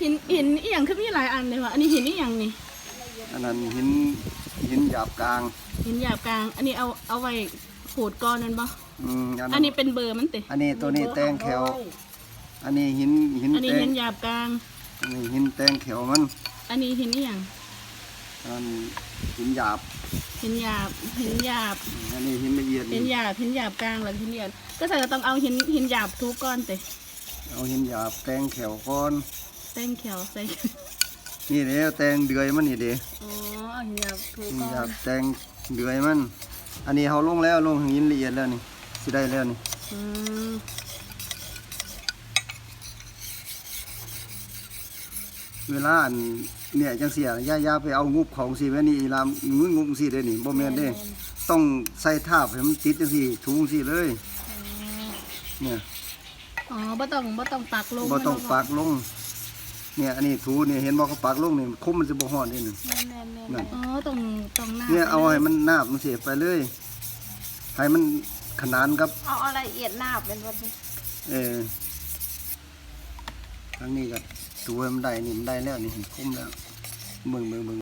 หินหินอีหยังคือมีหลายอันเลยวะอันนี้หินอีหยังนี่อันนั้นหินหินหยาบกลางหินหยาบกลาง อันนี้เอาเอาไว้ขูดก้อนนั่นปะอืมอันอันั้นนนี้เป็นเบอร์มันติอันนี้ตัวนี้แตงแขวอันนี้หินหินอันนี้แตหิงนหยาบกลาง อันนี้หินแตงแขวมันอันนี้หินอีหยังอันหินหยาบหินหยาบหินหยาบอันนี้หินละเอียดหินหยาบหินหยาบกลางแล้วหินหยาบก็ใส่ก็ต้องเอาหินหินหยาบทุกก้อนติเอาหินหยาบแตงแขวก่อน แป้งเขียวใส่นี่เด้แตงเดือยมันนี่เด้อ๋อเอาหินหยาบทุกหินก้อหยานบแตงเดือยมัน อันนี้เฮาลงแล้วลงหินละเอียดแล้วนี่สิได้แล้วนี่อืมเวลาอันเนี่ยจังเสียย่าย่าไปเอางุบของสิแม่นี่อีลามงุบงุบสิเด้นี่บ่แม่นเด้ต้องใส่ทาบให้มันติดจังซี่ถุงสิเลย เนี่ยอ๋อบ่ต้องบ่ต้องปักลงบ่ต้องแม่นปักลง เนี่ยอันนี้ถูนี่เห็นบ่เขาปักลงนี่คุมมันสิบ่ฮ้อนเด้นี่แม่นแม่นแม่นนั่น อ๋อต้องต้องหน้าเนี่ยเอาไปลให้มันนาบมันสิไปเลยให้มันขนานกับ เอาอะไรละเอียดหน้าเป็นวันนี้เออทางนี้ก็ถูให้มันได้นี่มันได้แล้วนี่คุมแล้วเบิ่งเบิ่งเบิ่ง